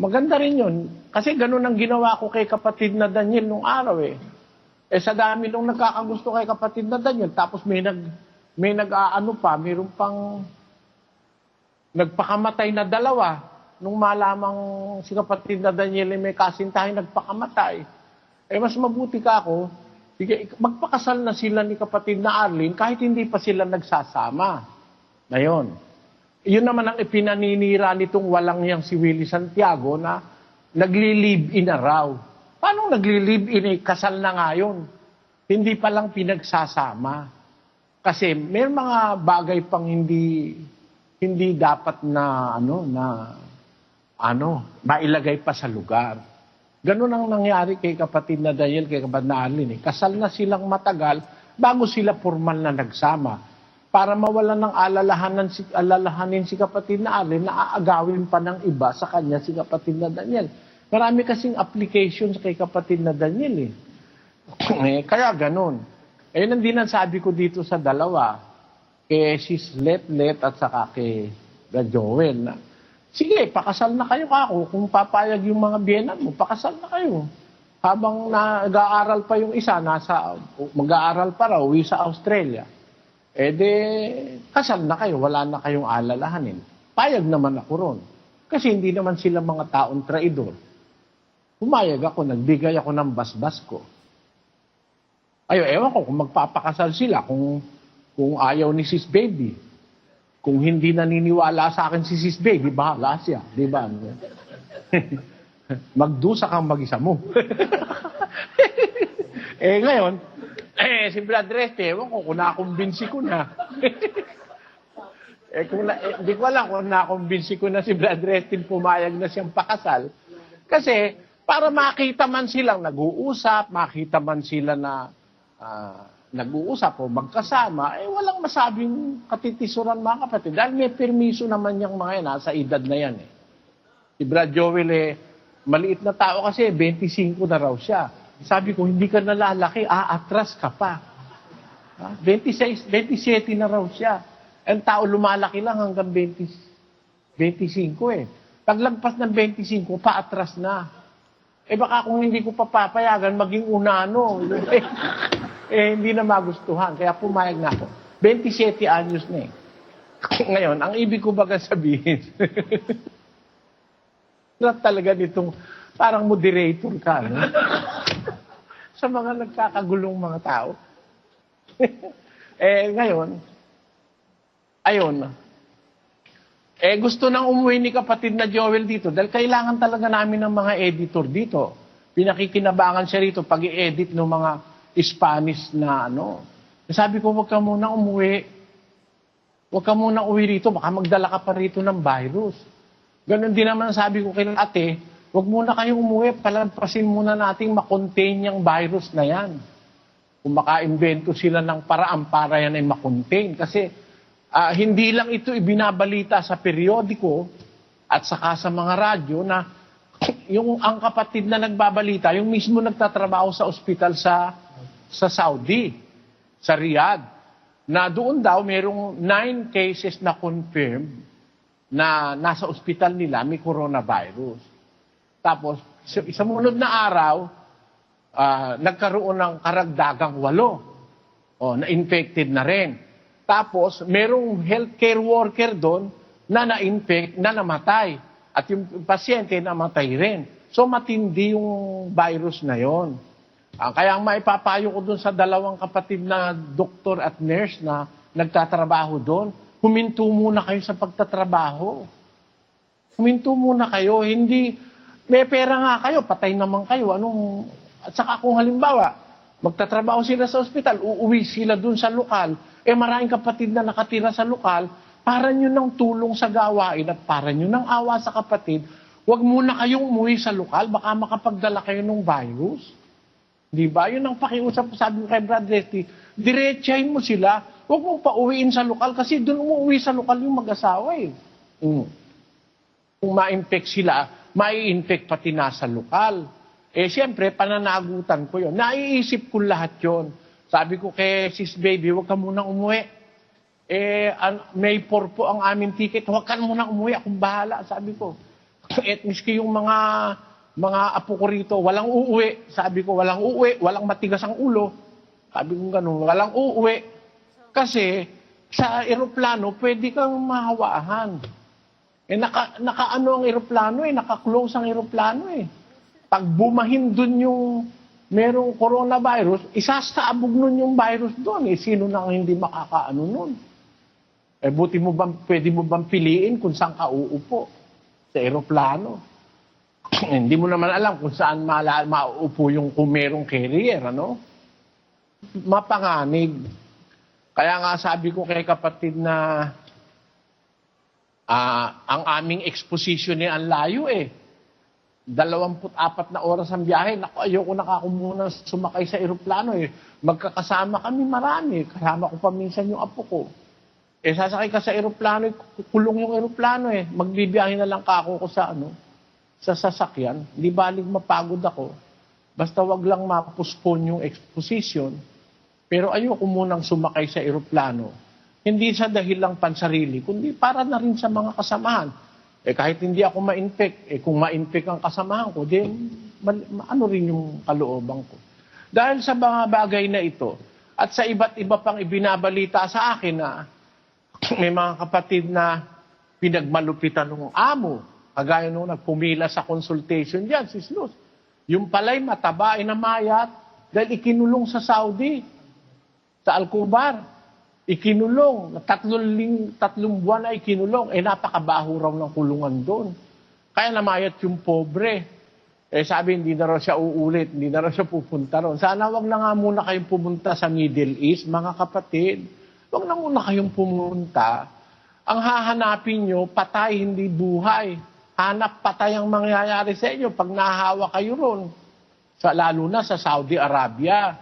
Maganda rin yun. Kasi ganun ang ginawa ko kay kapatid na Daniel nung araw eh. Eh sa dami nung nagkakagusto kay kapatid na Daniel, tapos may nag may nag-aano pa, mayroon pang nagpakamatay na dalawa nung malamang si kapatid na Daniel ay may kasintahin nagpakamatay. Eh mas mabuti ka ako, sige, magpakasal na sila ni kapatid na Arlene kahit hindi pa sila nagsasama. Na. Yun naman ang ipinaninira nitong walang yang si Willie Santiago na nagli-live-in na raw. Paano nagli-live-in eh? Kasal na nga yun. Hindi pa lang pinagsasama. Kasi may mga bagay pang hindi hindi dapat na ano na ano mailagay pa sa lugar. Ganun ang nangyari kay kapatid na Daniel, kay kapatid na Arlene. Eh. Kasal na silang matagal bago sila formal na nagsama. Para mawala ng alalahanan si, alalahanin si kapatid na Arlene na aagawin pa ng iba sa kanya si kapatid na Daniel. Marami kasing applications kay kapatid na Daniel eh. eh kaya ganun. Eh, ang sabi ko dito sa dalawa, kay Sis Let Let at saka kay Joel na, sige, pakasal na kayo ako. Kung papayag yung mga biyenan mo, pakasal na kayo. Habang nag-aaral pa yung isa, nasa, mag-aaral pa raw, uwi sa Australia. Eh de, kasal na kayo, wala na kayong alalahanin. Payag naman ako ron. Kasi hindi naman sila mga taong traidor. Pumayag ako, nagbigay ako ng basbas ko. Ayo, ewan ko kung magpapakasal sila, kung, kung ayaw ni Sis Baby. Kung hindi naniniwala sa akin si Sis Baby, bahala siya. Di ba? Magdusa kang mag-isa mo. eh ngayon, eh, si Brad Reste, ewan ko kung nakumbinsi ko na. eh, kung na, eh, di ko alam kung nakumbinsi ko na si Brad Reste pumayag na siyang pakasal. Kasi, para makita man silang nag-uusap, makita man sila na ah, nag-uusap o magkasama, eh walang masabing katitisuran mga kapatid. Dahil may permiso naman yung mga yan, nasa edad na yan eh. Si Brad Joel eh, maliit na tao kasi, 25 na raw siya. Sabi ko, hindi ka nalalaki, aatras ka pa. Ha? 26, 27 na raw siya. Ang tao lumalaki lang hanggang 20, 25 eh. Paglagpas ng 25, paatras na. Eh baka kung hindi ko papapayagan, maging unano. eh, eh, hindi na magustuhan. Kaya pumayag na ako. 27 anyos na eh. Ngayon, ang ibig ko baga sabihin, na talaga nitong parang moderator ka, no? Sa mga nagkakagulong mga tao. eh, ngayon, ayun, eh, gusto nang umuwi ni kapatid na Joel dito dahil kailangan talaga namin ng mga editor dito. Pinakikinabangan siya rito pag i-edit ng mga Spanish na ano. Sabi ko, huwag ka muna umuwi. Huwag ka muna uwi rito, baka magdala ka pa rito ng virus. Ganon din naman sabi ko kay ate, huwag muna kayong umuwi, palampasin muna nating makontain yung virus na yan. Kung maka-invento sila ng paraan para yan ay makontain. Kasi ah, hindi lang ito ibinabalita sa periodiko at saka sa mga radyo na yung ang kapatid na nagbabalita, yung mismo nagtatrabaho sa ospital sa sa Saudi, sa Riyadh, na doon daw merong nine cases na confirmed na nasa ospital nila may coronavirus. Tapos, sa munod na araw, ah, nagkaroon ng karagdagang walo. O, na-infected na rin. Tapos, merong healthcare worker doon na na-infect, na namatay. At yung pasyente namatay rin. So, matindi yung virus na yon. Ah, kaya ang maipapayo ko doon sa dalawang kapatid na doktor at nurse na nagtatrabaho doon, huminto muna kayo sa pagtatrabaho. Huminto muna kayo. Hindi, may pera nga kayo, patay naman kayo. Anong, at saka kung halimbawa, magtatrabaho sila sa ospital, uuwi sila doon sa lokal, eh maraming kapatid na nakatira sa lokal, para nyo ng tulong sa gawain at para nyo ng awa sa kapatid, huwag muna kayong umuwi sa lokal, baka makapagdala kayo ng virus. Di ba? Yun ang pakiusap sabi ko kay Brad Leslie. Diretsahin mo sila. Huwag mong pauwiin sa lokal kasi doon umuwi sa lokal yung mag-asawa eh. Mm. Kung ma-infect sila, mai-infect pati nasa lokal. Eh, siyempre, pananagutan ko yon. Naiisip ko lahat yon. Sabi ko kay sis baby, huwag ka munang umuwi. Eh, an- May 4 po ang aming ticket. Huwag ka munang umuwi. Akong bahala, sabi ko. At miski yung mga mga apo ko rito, walang uuwi. Sabi ko, walang uuwi, walang matigas ang ulo. Sabi ko ganun, walang uuwi. Kasi sa eroplano, pwede kang mahawahan. Eh, naka, nakaano ang eroplano eh, naka-close ang eroplano eh. Pag bumahin dun yung merong coronavirus, isasaabog nun yung virus doon eh. Sino nang hindi makakaano nun? Eh, buti mo bang, pwede mo bang piliin kung saan ka uupo? Sa eroplano. hindi mo naman alam kung saan mala, mauupo yung kung merong carrier, ano? Mapanganib. Kaya nga sabi ko kay kapatid na ah, ang aming exposition ni ang layo eh. 24 na oras ang biyahe. Naku, ayoko nakakumuna sumakay sa eroplano eh. Magkakasama kami marami. Kasama ko pa minsan yung apo ko. Eh, sasakay ka sa eroplano, eh, kulong yung eroplano eh. Magbibiyahe na lang ka ako ko sa ano, sa sasakyan. Di balig mapagod ako. Basta wag lang mapospone yung exposition. Pero ayoko munang sumakay sa eroplano. Hindi sa dahil lang pansarili, kundi para na rin sa mga kasamahan. Eh kahit hindi ako ma-infect, eh kung ma-infect ang kasamahan ko, then ano rin yung kalooban ko. Dahil sa mga bagay na ito, at sa iba't iba pang ibinabalita sa akin na may mga kapatid na pinagmalupitan ng amo, kagaya nung nagpumila sa consultation diyan, si Luz. Yung pala'y mataba, inamayat, dahil ikinulong sa Saudi, sa Alcubar. Ikinulong, tatlong, ling, tatlong buwan na ikinulong, eh napakabaho raw ng kulungan doon. Kaya namayat yung pobre. Eh sabi, hindi na raw siya uulit, hindi na raw siya pupunta ron. Sana wag na nga muna kayong pumunta sa Middle East, mga kapatid. Wag na muna kayong pumunta. Ang hahanapin nyo, patay, hindi buhay. Hanap patay ang mangyayari sa inyo pag nahawa kayo ron. Sa, lalo na sa Saudi Arabia.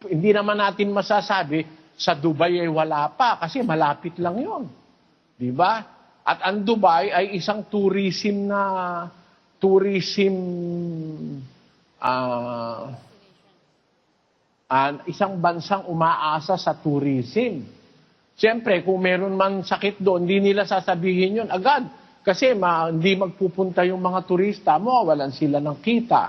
Hindi naman natin masasabi, sa Dubai ay wala pa kasi malapit lang yon. Di ba? At ang Dubai ay isang tourism na tourism ah ah, isang bansang umaasa sa tourism. Siyempre, kung meron man sakit doon, hindi nila sasabihin yun agad. Kasi ma, hindi magpupunta yung mga turista, mawawalan sila ng kita.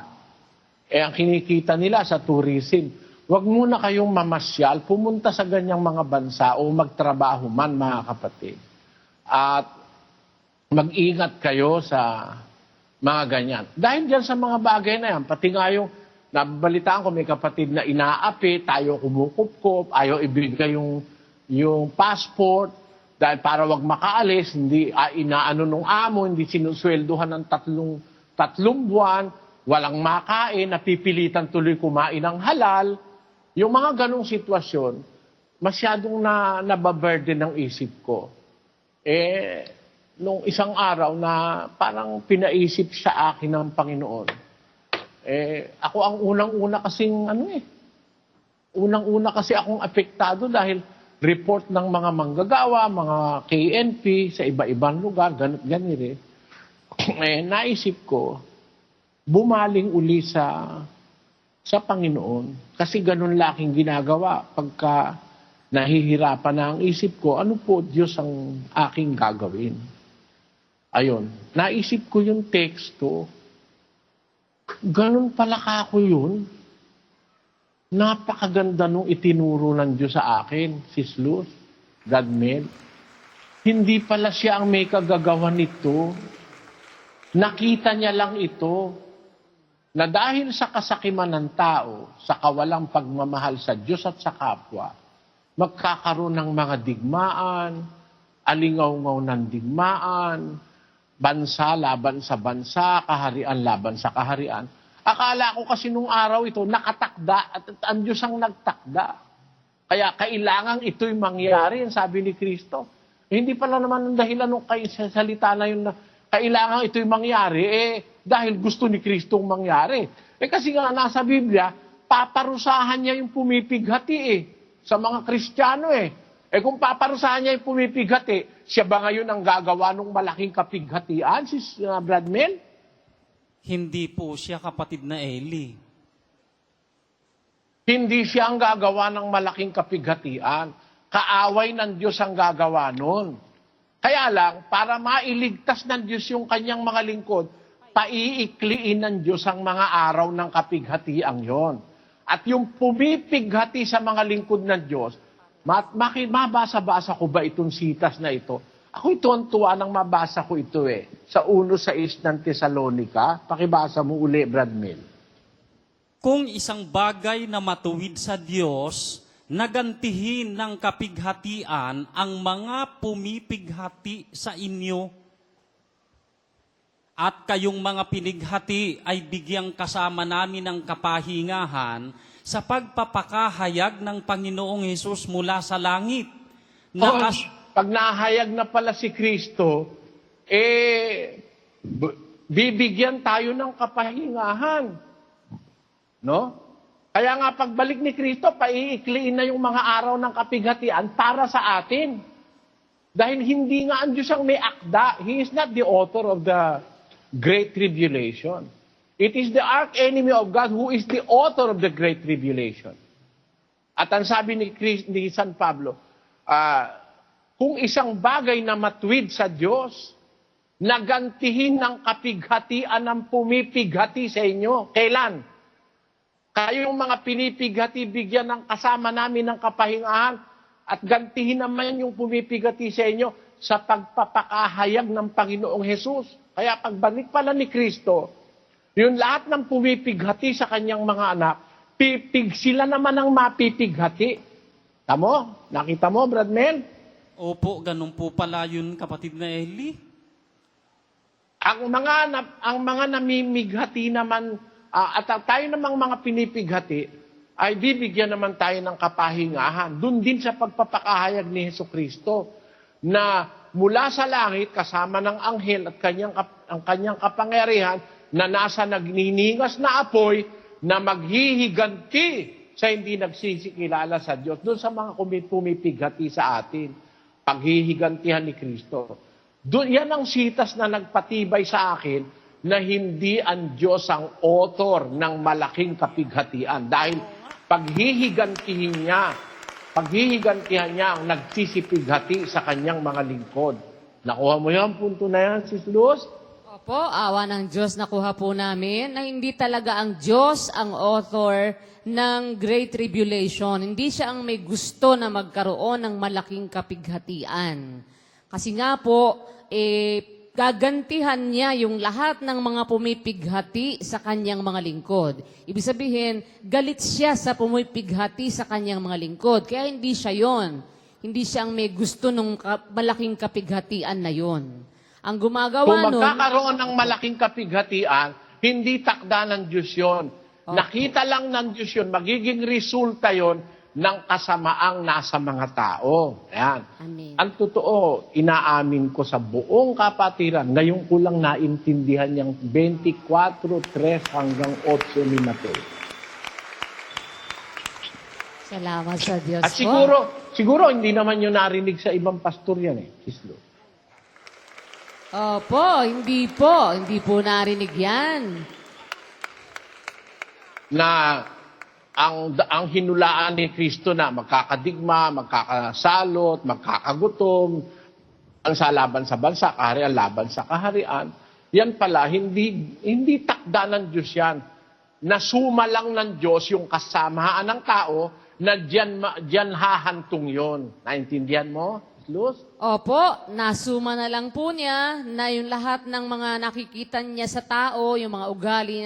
Eh, ang kinikita nila sa tourism. Huwag muna kayong mamasyal, pumunta sa ganyang mga bansa o magtrabaho man, mga kapatid. At mag-ingat kayo sa mga ganyan. Dahil dyan sa mga bagay na yan, pati nga yung nabalitaan ko may kapatid na inaapi, tayo kumukupkop, ayaw ibigay yung, yung passport, dahil para wag makaalis, hindi ah, inaano nung amo, hindi sinusweldohan ng tatlong, tatlong buwan, walang makain, napipilitan tuloy kumain ng halal. Yung mga ganong sitwasyon, masyadong na nababurden ng isip ko. Eh, nung isang araw na parang pinaisip sa akin ng Panginoon, eh, ako ang unang-una kasing ano eh, unang-una kasi akong apektado dahil report ng mga manggagawa, mga KNP sa iba-ibang lugar, ganit ganire. eh, naisip ko, bumaling uli sa sa Panginoon. Kasi ganun laking ginagawa pagka nahihirapan na ang isip ko, ano po Diyos ang aking gagawin? Ayon, naisip ko yung teksto, ganun pala ka ako yun. Napakaganda nung itinuro ng Diyos sa akin, Sis Luz, God made. Hindi pala siya ang may kagagawa nito. Nakita niya lang ito na dahil sa kasakiman ng tao, sa kawalang pagmamahal sa Diyos at sa kapwa, magkakaroon ng mga digmaan, alingaw-ngaw ng digmaan, bansa laban sa bansa, kaharian laban sa kaharian. Akala ko kasi nung araw ito, nakatakda at at ang Diyos ang nagtakda. Kaya kailangan ito'y mangyari, ang sabi ni Kristo. Eh, hindi pala naman ang dahilan nung kay sa salita na yun na kailangan ito'y mangyari, eh, dahil gusto ni Kristo mangyari. Eh kasi nga nasa Biblia, paparusahan niya yung pumipighati eh, sa mga Kristiyano eh. Eh kung paparusahan niya yung pumipighati, siya ba ngayon ang gagawa ng malaking kapighatian, si uh, Brad Mel? Hindi po siya kapatid na Eli. Hindi siya ang gagawa ng malaking kapighatian. Kaaway ng Diyos ang gagawa nun. Kaya lang, para mailigtas ng Diyos yung kanyang mga lingkod, paiikliin ng Diyos ang mga araw ng kapighatiang yon. At yung pumipighati sa mga lingkod ng Diyos, ma- maki- mabasa-basa ko ba itong sitas na ito? Ako ito tuwa nang mabasa ko ito eh. Sa uno sa is ng Tesalonika. Pakibasa mo uli, Brad Mill. Kung isang bagay na matuwid sa Diyos, nagantihin ng kapighatian ang mga pumipighati sa inyo. At kayong mga pinighati ay bigyang kasama namin ng kapahingahan sa pagpapakahayag ng Panginoong Hesus mula sa langit. Na, Na kas- pag nahayag na pala si Kristo, eh, bibigyan tayo ng kapahingahan. No? Kaya nga pagbalik ni Kristo, paiikliin na yung mga araw ng kapighatian para sa atin. Dahil hindi nga ang Diyos ang may akda. He is not the author of the Great Tribulation. It is the arch-enemy of God who is the author of the Great Tribulation. At ang sabi ni, Chris, ni San Pablo, ah, kung isang bagay na matwid sa Diyos, nagantihin ng kapighatian ng pumipighati sa inyo. Kailan? Kayo yung mga pinipighati, bigyan ng kasama namin ng kapahingahan at gantihin naman yung pumipigati sa inyo sa pagpapakahayag ng Panginoong Hesus. Kaya pagbalik pala ni Kristo, yung lahat ng pumipighati sa kanyang mga anak, pipig sila naman ang mapipighati. Tamo? Nakita mo, Brad Mel? Opo, ganun po pala yun, kapatid na Eli. Ang mga na- ang mga namimighati naman ah, at tayo namang mga pinipighati ay bibigyan naman tayo ng kapahingahan. Doon din sa pagpapakahayag ni Heso Kristo na mula sa langit kasama ng anghel at kanyang ang kanyang kapangyarihan na nasa nagniningas na apoy na maghihiganti sa hindi nagsisikilala sa Diyos. Doon sa mga pumipighati sa atin, paghihigantihan ni Kristo. Doon, yan ang sitas na nagpatibay sa akin na hindi ang Diyos ang author ng malaking kapighatian. Dahil paghihigantihin niya, paghihigantihan niya ang nagsisipighati sa kanyang mga lingkod. Nakuha mo yan, punto na yan, Sis Luz? Opo, awa ng Diyos nakuha po namin na hindi talaga ang Diyos ang author ng Great Tribulation. Hindi siya ang may gusto na magkaroon ng malaking kapighatian. Kasi nga po, eh, gagantihan niya yung lahat ng mga pumipighati sa kanyang mga lingkod. Ibig sabihin, galit siya sa pumipighati sa kanyang mga lingkod. Kaya hindi siya yon. Hindi siya ang may gusto ng malaking kapighatian na yon. Ang Kung gumagawa nun, magkakaroon ng malaking kapighatian, hindi takda ng Diyos yun. Nakita lang ng Diyos yun, magiging resulta yon ng kasamaang nasa mga tao. Ayan. Amen. Ang totoo, inaamin ko sa buong kapatiran, ngayon ko lang naintindihan yung 24.3 hanggang 8 ni Mateo. Salamat sa Diyos At po. siguro, siguro hindi naman yun narinig sa ibang pastor yan eh, Sislo. Opo, hindi po. Hindi po narinig yan. Na ang ang hinulaan ni Kristo na magkakadigma, magkakasalot, magkakagutom, ang sa laban sa bansa, kaharian laban sa kaharian, yan pala, hindi, hindi takda ng Diyos yan. Nasuma lang ng Diyos yung kasamaan ng tao na diyan, ma- diyan hahantong yon. Naintindihan mo, Luz? Opo, nasuma na lang po niya na yung lahat ng mga nakikita niya sa tao, yung mga ugali